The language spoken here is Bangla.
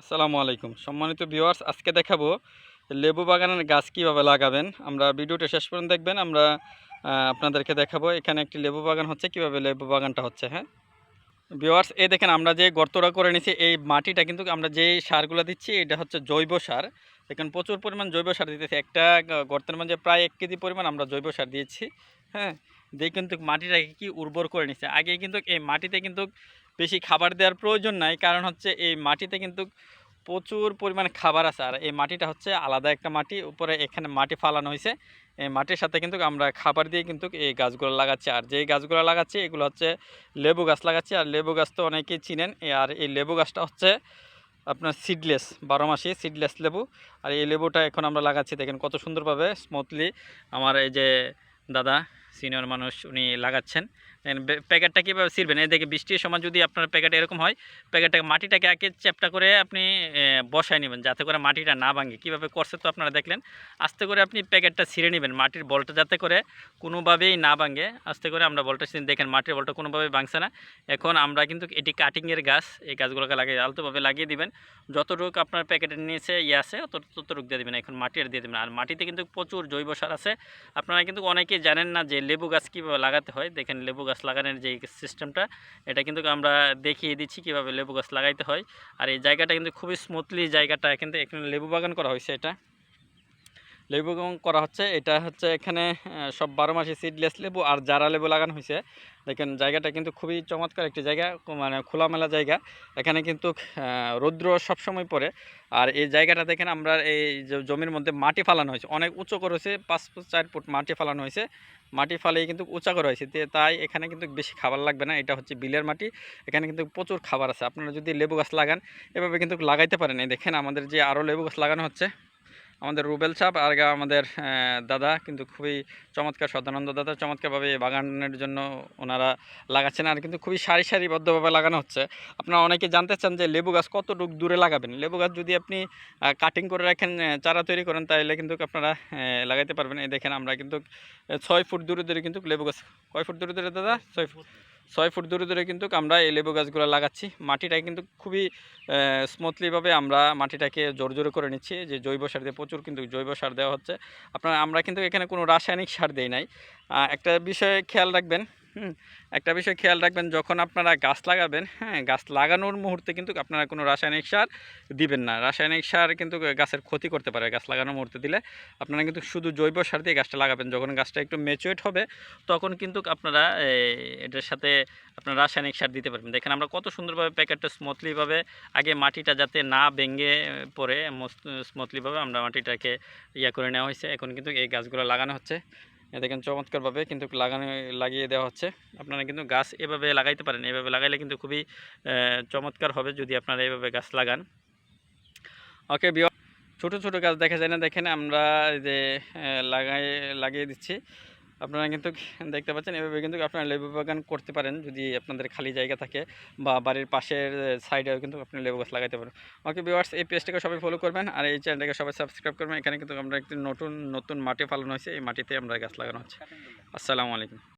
আসসালামু আলাইকুম। সম্মানিত ভিউয়ার্স, আজকে দেখাবো লেবু বাগানের গাছ কীভাবে লাগাবেন। আমরা ভিডিওটা শেষ পর্যন্ত দেখবেন, আমরা আপনাদেরকে দেখাবো এখানে একটি লেবু বাগান হচ্ছে, কীভাবে লেবু বাগানটা হচ্ছে হ্যাঁ? ভিউয়ার্স, এই দেখেন আমরা যে গর্তটা করে নিছি এই মাটিটা কিন্তু আমরা যে সারগুলো দিচ্ছি, এটা হচ্ছে জৈব সার। দেখেন প্রচুর পরিমাণ জৈব সার দিতেছি। একটা গর্তের মধ্যে প্রায় এক কেজি পরিমাণ আমরা জৈব সার দিয়েছি হ্যাঁ? দিয়ে কিন্তু মাটিটাকে কি উর্বর করে নিচ্ছে? আগে কিন্তু এই মাটিতে কিন্তু বেশি খাবার দেওয়ার প্রয়োজন নাই। কারণ হচ্ছে এই মাটিতে কিন্তু প্রচুর পরিমাণে খাবার আছে। আর এই মাটিটা হচ্ছে আলাদা একটা মাটি। উপরে এখানে মাটি ফালানো হয়েছে। এই মাটির সাথে কিন্তু আমরা খাবার দিয়ে কিন্তু এই গাছগুলো লাগাচ্ছি। আর যেই গাছগুলো লাগাচ্ছি, এগুলো হচ্ছে লেবু গাছ লাগাচ্ছি। আর লেবু গাছ তো অনেকেই চিনেন। আর এই লেবু গাছটা হচ্ছে আপনার সিডলেস বারো মাসি সিডলেস লেবু। আর এই লেবুটা এখন আমরা লাগাচ্ছি। দেখেন কত সুন্দরভাবে স্মুথলি আমার এই যে দাদা সিনিয়র মানুষ উনি লাগাচ্ছেন। প্যাকেটটা কীভাবে ছিঁড়বেন? এই দেখে বৃষ্টির সময় যদি আপনার প্যাকেট এরকম হয়, প্যাকেটটাকে মাটিটাকে একে চ্যাপটা করে আপনি বসায় নেবেন, যাতে করে মাটিটা না ভাঙে। কীভাবে করছে তো আপনারা দেখলেন, আস্তে করে আপনি প্যাকেটটা ছিঁড়ে নেবেন, মাটির বলটা যাতে করে কোনোভাবেই না ভাঙে। আস্তে করে আমরা বলটা ছিঁড়ে, দেখেন, মাটির বলটা কোনোভাবেই ভাঙছে না। এখন আমরা কিন্তু এটি কাটিংয়ের গাছ, এই গাছগুলোকে লাগিয়ে, আলতোভাবে লাগিয়ে দিবেন। যতটুকু আপনার প্যাকেটের নিচে ইয়ে আছে তত ততটুকু দিয়ে দেবেন। এখন মাটির দিয়ে দেবেন। আর মাটিতে কিন্তু প্রচুর জৈব সার আছে। আপনারা কিন্তু অনেকেই জানেন না যে লেবু গাছ কীভাবে লাগাতে হয়। দেখেন, লেবু গাছ লাগানোর যে সিস্টেমটা এটা কিন্তু আমরা দেখিয়ে দিচ্ছি কীভাবে লেবু গাছ লাগাইতে হয়। আর এই জায়গাটা কিন্তু খুবই স্মুথলি জায়গাটা কিন্তু এখানে লেবু বাগান করা হয়েছে এটা। লেবু করা হচ্ছে। এটা হচ্ছে এখানে সব বারো মাসে সিডলেস লেবু আর জারা লেবু লাগানো হয়েছে। দেখেন, জায়গাটা কিন্তু খুবই চমৎকার একটি জায়গা মানে খোলামেলা জায়গা। এখানে কিন্তু রৌদ্র সবসময় পড়ে। আর এই জায়গাটা দেখেন, আমরা এই জমির মধ্যে মাটি ফালানো হয়েছে। অনেক উঁচু করেছে পাঁচ ফুট, চার ফুট মাটি ফালানো হয়েছে। মাটি ফালিয়ে কিন্তু উঁচা করা হয়েছে। তাই এখানে কিন্তু বেশি খাবার লাগবে না। এটা হচ্ছে বিলের মাটি। এখানে কিন্তু প্রচুর খাবার আছে। আপনারা যদি লেবু গাছ লাগান, এভাবে কিন্তু লাগাইতে পারেন। এই দেখেন, আমাদের যে আরও লেবু গাছ লাগানো হচ্ছে। আমাদের রুবেল সাপ আর আমাদের দাদা। কিন্তু খুবই চমৎকার সদানন্দ দাদা। চমৎকারভাবে এই বাগানের জন্য ওনারা লাগাচ্ছেন আর কিন্তু খুবই সারি সারিবদ্ধভাবে লাগানো হচ্ছে। আপনারা অনেকে জানতে চান যে লেবু গাছ কতটুকু দূরে লাগাবেন? লেবু গাছ যদি আপনি কাটিং করে রাখেন চারা তৈরি করেন তাহলে কিন্তু আপনারা লাগাইতে পারবেন। এই দেখেন আমরা কিন্তু ছয় ফুট দূরে দূরে কিন্তু লেবু গাছ। কয় ফুট দূরে দূরে দাদা? ছয় ফুট। ছয় ফুট দূরে দূরে কিন্তু আমরা এই লেবু গাছগুলো লাগাচ্ছি। মাটিটা কিন্তু খুবই স্মুথলিভাবে আমরা মাটিটাকে জোর জোরে করে নিচ্ছি। যে জৈব সার দিয়ে প্রচুর কিন্তু জৈব সার দেওয়া হচ্ছে। আপনারা, আমরা কিন্তু এখানে কোনো রাসায়নিক সার দেই নাই। একটা বিষয়ে খেয়াল রাখবেন একটা বিষয় খেয়াল রাখবেন, যখন আপনারা গাছ লাগাবেন হ্যাঁ গাছ লাগানোর মুহূর্তে কিন্তু আপনারা কোনো রাসায়নিক সার দিবেন না। রাসায়নিক সার কিন্তু গাছের ক্ষতি করতে পারে গাছ লাগানোর মুহূর্তে দিলে। আপনারা কিন্তু শুধু জৈব সার দিয়ে গাছটা লাগাবেন। যখন গাছটা একটু ম্যাচুয়েট হবে, তখন কিন্তু আপনারা এটার সাথে আপনার রাসায়নিক সার দিতে পারবেন। দেখেন আমরা কত সুন্দরভাবে প্যাকেটটা স্মুথলিভাবে আগে মাটিটা যাতে না ভেঙে পড়ে স্মুথলিভাবে আমরা মাটিটাকে ইয়া করে নেওয়া হয়েছে। এখন কিন্তু এই গাছগুলো লাগানো হচ্ছে। দেখেন চমৎকারভাবে কিন্তু লাগানো, লাগিয়ে দেওয়া হচ্ছে। আপনারা কিন্তু গাছ এভাবে লাগাইতে পারেন, এভাবে লাগাইলে কিন্তু খুবই চমৎকার হবে যদি আপনারা এভাবে গাছ লাগান। ওকে বিয় ছোটো ছোটো গাছ দেখা যায় না, দেখেন আমরা যে লাগাই, লাগিয়ে দিচ্ছি। আপনারা কিন্তু দেখতে পাচ্ছেন, এভাবে কিন্তু আপনারা লেবু বাগান করতে পারেন যদি আপনাদের খালি জায়গা থাকে বা বাড়ির পাশের সাইডেও কিন্তু আপনি লেবু গাছ লাগাতে পারেন। ওকে ভিউয়ার্স, এই পেজটাকে সবাই ফলো করবেন আর এই চ্যানেলটাকে সবাই সাবস্ক্রাইব করবেন। এখানে কিন্তু আমরা একটি নতুন নতুন মাটি ফালানো হয়েছে। এই মাটিতে আমরা গাছ লাগানো হচ্ছে। আসসালামু আলাইকুম।